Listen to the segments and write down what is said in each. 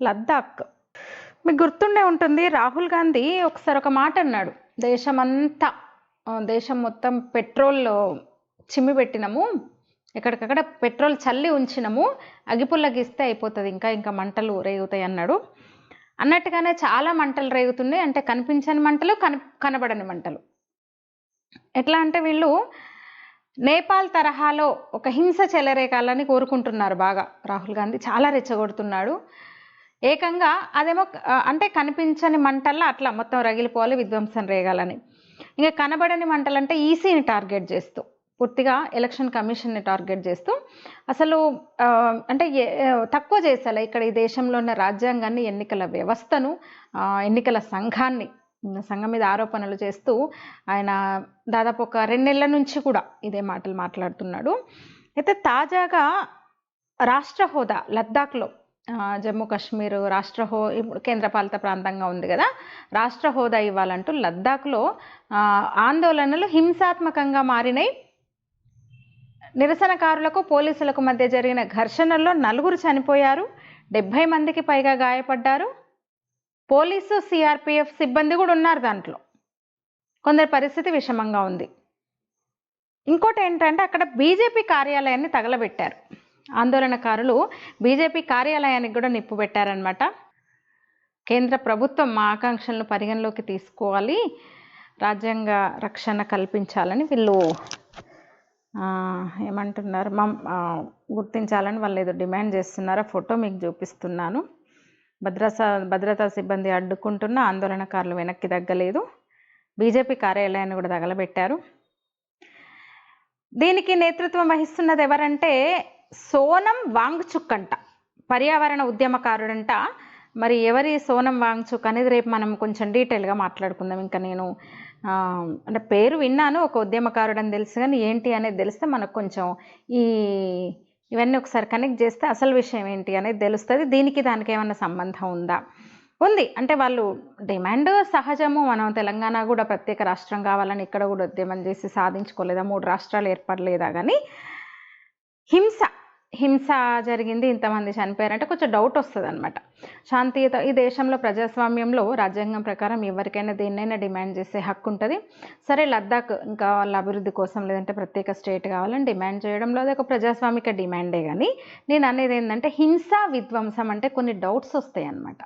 లద్దాఖ్. మీకు గుర్తుండే ఉంటుంది రాహుల్ గాంధీ ఒకసారి ఒక మాట అన్నాడు. దేశమంతా దేశం మొత్తం పెట్రోల్ చిమ్మి పెట్టినము ఎక్కడికక్కడ పెట్రోల్ చల్లి ఉంచినము అగిపుల్లకి ఇస్తే అయిపోతుంది ఇంకా ఇంకా మంటలు రేగుతాయి అన్నాడు. అన్నట్టుగానే చాలా మంటలు రేగుతున్నాయి అంటే కనిపించని మంటలు కన కనబడని మంటలు. ఎట్లా అంటే వీళ్ళు నేపాల్ తరహాలో ఒక హింస చెలరేకాలని కోరుకుంటున్నారు బాగా. రాహుల్ గాంధీ చాలా రెచ్చగొడుతున్నాడు. ఏకంగా అదేమో అంటే కనిపించని మంటల్లో అట్లా మొత్తం రగిలిపోవాలి విధ్వంసం రేగాలని. ఇంకా కనబడని మంటలంటే ఈసీని టార్గెట్ చేస్తూ పూర్తిగా ఎలక్షన్ కమిషన్ని టార్గెట్ చేస్తూ అసలు అంటే ఏ- తక్కువ చేసేలా ఇక్కడ ఈ దేశంలో ఉన్న రాజ్యాంగాన్ని ఎన్నికల వ్యవస్థను ఎన్నికల సంఘాన్ని సంఘం మీద ఆరోపణలు చేస్తూ ఆయన దాదాపు ఒక రెండు నెలల నుంచి కూడా ఇదే మాటలు మాట్లాడుతున్నాడు. అయితే తాజాగా రాష్ట్ర హోదా లద్దాఖ్లో జమ్మూ కాశ్మీర్ రాష్ట్ర హో ఇప్పుడు కేంద్రపాలిత ప్రాంతంగా ఉంది కదా. రాష్ట్ర హోదా ఇవ్వాలంటూ లద్దాఖ్లో ఆందోళనలు హింసాత్మకంగా మారినాయి. నిరసనకారులకు పోలీసులకు మధ్య జరిగిన ఘర్షణల్లో నలుగురు చనిపోయారు. డెబ్భై మందికి పైగా గాయపడ్డారు. పోలీసు సిఆర్పిఎఫ్ సిబ్బంది కూడా ఉన్నారు దాంట్లో. కొందరి పరిస్థితి విషమంగా ఉంది. ఇంకోటి ఏంటంటే అక్కడ బీజేపీ కార్యాలయాన్ని తగలబెట్టారు. ఆందోళనకారులు బీజేపీ కార్యాలయానికి కూడా నిప్పు పెట్టారనమాట కేంద్ర ప్రభుత్వం మా ఆకాంక్షలను పరిగణలోకి తీసుకోవాలి. రాజ్యాంగ రక్షణ కల్పించాలని వీళ్ళు ఏమంటున్నారు? మా గుర్తించాలని వాళ్ళు ఏదో డిమాండ్ చేస్తున్నారు? ఆ ఫోటో మీకు చూపిస్తున్నాను. భద్రతా భద్రతా సిబ్బంది అడ్డుకుంటున్న ఆందోళనకారులు వెనక్కి తగ్గలేదు. బీజేపీ కార్యాలయాన్ని కూడా తగలబెట్టారు. దీనికి నేతృత్వం వహిస్తున్నది ఎవరంటే సోనం వాంగ్చుక్ అంట పర్యావరణ ఉద్యమకారుడంట. మరి ఎవరి సోనం వాంగ్చుక్ అనేది రేపు మనం కొంచెం డీటెయిల్గా మాట్లాడుకుందాం. ఇంకా నేను అంటే పేరు విన్నాను ఒక ఉద్యమకారుడు అని తెలుసు కానీ ఏంటి అనేది తెలిస్తే మనకు కొంచెం ఈ ఇవన్నీ ఒకసారి కనెక్ట్ చేస్తే అసలు విషయం ఏంటి అనేది తెలుస్తుంది. దీనికి దానికి ఏమైనా సంబంధం ఉందా? ఉంది. అంటే వాళ్ళు డిమాండ్ సహజము. మనం తెలంగాణ కూడా ప్రత్యేక రాష్ట్రం కావాలని ఇక్కడ కూడా ఉద్యమం చేసి సాధించుకోలేదా? మూడు రాష్ట్రాలు ఏర్పడలేదా? కానీ హింస హింస జరిగింది ఇంతమంది చనిపోయారంటే కొంచెం డౌట్ వస్తుంది అనమాట శాంతియుత ఈ దేశంలో ప్రజాస్వామ్యంలో రాజ్యాంగం ప్రకారం ఎవరికైనా దేన్నైనా డిమాండ్ చేసే హక్కు ఉంటుంది. సరే లద్దాఖ్ ఇంకా వాళ్ళ అభివృద్ధి కోసం లేదంటే ప్రత్యేక స్టేట్ కావాలని డిమాండ్ చేయడంలో అది ఒక ప్రజాస్వామిక డిమాండే కానీ నేను అనేది ఏంటంటే హింస విధ్వంసం అంటే కొన్ని డౌట్స్ వస్తాయి అన్నమాట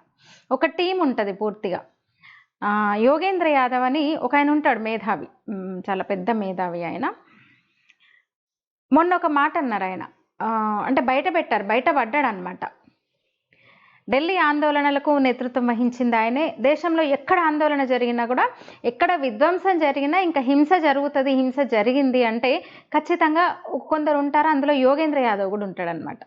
ఒక టీం ఉంటుంది పూర్తిగా. యోగేంద్ర యాదవ్ అని ఒక ఆయన ఉంటాడు మేధావి. చాలా పెద్ద మేధావి ఆయన. మొన్న ఒక మాట అన్నారు ఆయన. అంటే బయట పెట్టారు బయట పడ్డాడు అనమాట ఢిల్లీ ఆందోళనలకు నేతృత్వం వహించింది ఆయనే. దేశంలో ఎక్కడ ఆందోళన జరిగినా కూడా ఎక్కడ విధ్వంసం జరిగినా ఇంకా హింస జరుగుతుంది హింస జరిగింది అంటే ఖచ్చితంగా కొందరు ఉంటారు అందులో యోగేంద్ర యాదవ్ కూడా ఉంటాడనమాట.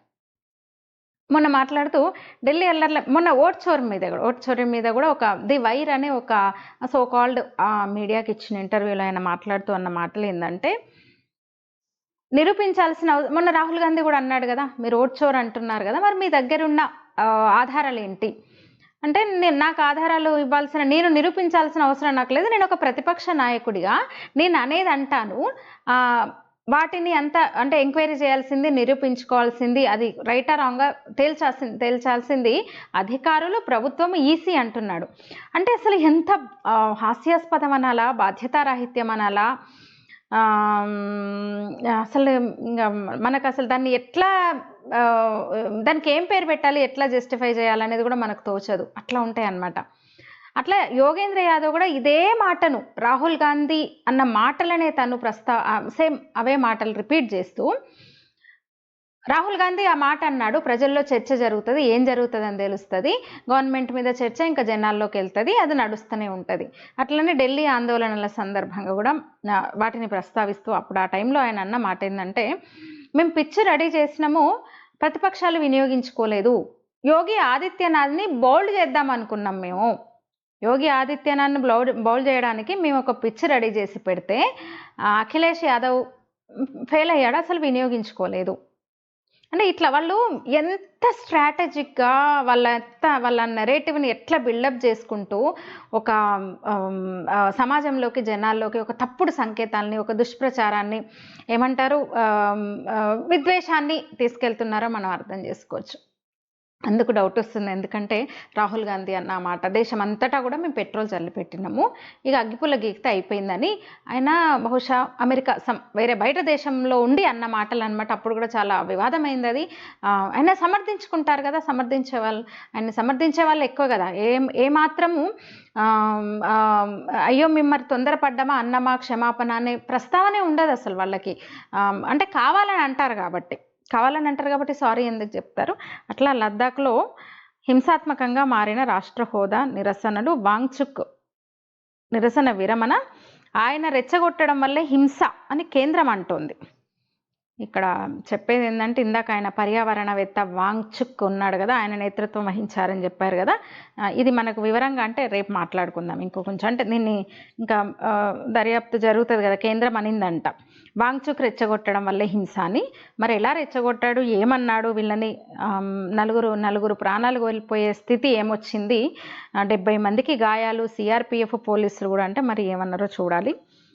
మొన్న మాట్లాడుతూ ఢిల్లీ అల్లర్ల మొన్న ఓట్చోర్ మీద కూడా ఓట్చోరి మీద కూడా ఒక ది వైర్ అనే ఒక సో కాల్డ్ మీడియాకి ఇచ్చిన ఇంటర్వ్యూలో ఆయన మాట్లాడుతూ అన్న మాటలు ఏంటంటే నిరూపించాల్సిన మొన్న రాహుల్ గాంధీ కూడా అన్నాడు కదా మీరు ఓట్ అంటున్నారు కదా మరి మీ దగ్గర ఉన్న ఆధారాలు ఏంటి అంటే నేను నాకు ఆధారాలు ఇవ్వాల్సిన నేను నిరూపించాల్సిన అవసరం నాకు లేదు నేను ఒక ప్రతిపక్ష నాయకుడిగా నేను అనేది అంటాను వాటిని అంత అంటే ఎంక్వైరీ చేయాల్సింది నిరూపించుకోవాల్సింది అది రైటా రాంగ్గా తేల్చాల్సింది తేల్చాల్సింది అధికారులు ప్రభుత్వం ఈసీ అంటున్నాడు. అంటే అసలు ఎంత హాస్యాస్పదం అనాలా బాధ్యతారాహిత్యం అనాలా అసలు ఇంకా మనకు అసలు దాన్ని ఎట్లా దానికి ఏం పేరు పెట్టాలి ఎట్లా జస్టిఫై చేయాలనేది కూడా మనకు తోచదు. అట్లా ఉంటాయి అన్నమాట అట్లా యోగేంద్ర యాదవ్ కూడా ఇదే మాటను రాహుల్ గాంధీ అన్న మాటలనే తను ప్రస్తా సేమ్ అవే మాటలు రిపీట్ చేస్తూ రాహుల్ గాంధీ ఆ మాట అన్నాడు. ప్రజల్లో చర్చ జరుగుతుంది. ఏం జరుగుతుంది అని తెలుస్తుంది. గవర్నమెంట్ మీద చర్చ ఇంకా జనాల్లోకి వెళ్తుంది. అది నడుస్తూనే ఉంటుంది. అట్లనే ఢిల్లీ ఆందోళనల సందర్భంగా కూడా వాటిని ప్రస్తావిస్తూ అప్పుడు ఆ టైంలో ఆయన అన్న మాట ఏంటంటే మేము పిక్చర్ రెడీ చేసినాము. ప్రతిపక్షాలు వినియోగించుకోలేదు. యోగి ఆదిత్యనాథ్ని బౌల్డ్ చేద్దాం అనుకున్నాం మేము. యోగి ఆదిత్యనాథ్ని బౌల్డ్ బౌల్ చేయడానికి మేము ఒక పిచ్ రెడీ చేసి పెడితే అఖిలేష్ యాదవ్ ఫెయిల్ అయ్యాడు. అసలు వినియోగించుకోలేదు. అంటే ఇట్లా వాళ్ళు ఎంత స్ట్రాటజిక్గా వాళ్ళ ఎంత వాళ్ళ నెరేటివ్ని ఎట్లా బిల్డప్ చేసుకుంటూ ఒక సమాజంలోకి జనాల్లోకి ఒక తప్పుడు సంకేతాలని ఒక దుష్ప్రచారాన్ని ఏమంటారు? విద్వేషాన్ని తీసుకెళ్తున్నారో మనం అర్థం చేసుకోవచ్చు. అందుకు డౌట్ వస్తుంది. ఎందుకంటే రాహుల్ గాంధీ అన్న మాట దేశం అంతటా కూడా మేము పెట్రోల్ చల్లి పెట్టినాము ఇక అగ్గిపుల్ల గీకితే అయిపోయిందని. ఆయన బహుశా అమెరికా సం వేరే బయట దేశంలో ఉండి అన్న మాటలు అనమాట అప్పుడు కూడా చాలా వివాదమైంది అది. ఆయన సమర్థించుకుంటారు కదా సమర్థించే వాళ్ళు ఆయన సమర్థించే వాళ్ళు ఎక్కువ కదా. ఏం ఏ మాత్రము అయ్యో మిమ్మల్ని తొందరపడ్డమా అన్నమా క్షమాపణ అనే ప్రస్తావనే ఉండదు అసలు వాళ్ళకి. అంటే కావాలని అంటారు కాబట్టి. కావాలని అంటారు కాబట్టి సారీ ఎందుకు చెప్తారు? అట్లా లద్దాఖ్లో హింసాత్మకంగా మారిన రాష్ట్ర హోదా నిరసనలు వాంగ్చుక్ నిరసన విరమణ ఆయన రెచ్చగొట్టడం వల్లే హింస అని కేంద్రం అంటోంది. ఇక్కడ చెప్పేది ఏంటంటే ఇందాక ఆయన పర్యావరణవేత్త వాంగ్చుక్ ఉన్నాడు కదా ఆయన నేతృత్వం వహించారని చెప్పారు కదా. ఇది మనకు వివరంగా అంటే రేపు మాట్లాడుకుందాం. ఇంకో కొంచెం అంటే దీన్ని ఇంకా దర్యాప్తు జరుగుతుంది కదా కేంద్రం అనిందంట. వాంగ్చుక్ రెచ్చగొట్టడం వల్లే హింస అని మరి ఎలా రెచ్చగొట్టాడు? ఏమన్నాడు? వీళ్ళని నలుగురు నలుగురు ప్రాణాలు కోల్పోయే స్థితి ఏమొచ్చింది? డెబ్బై మందికి గాయాలు సిఆర్పిఎఫ్ పోలీసులు కూడా అంటే మరి ఏమన్నారో చూడాలి.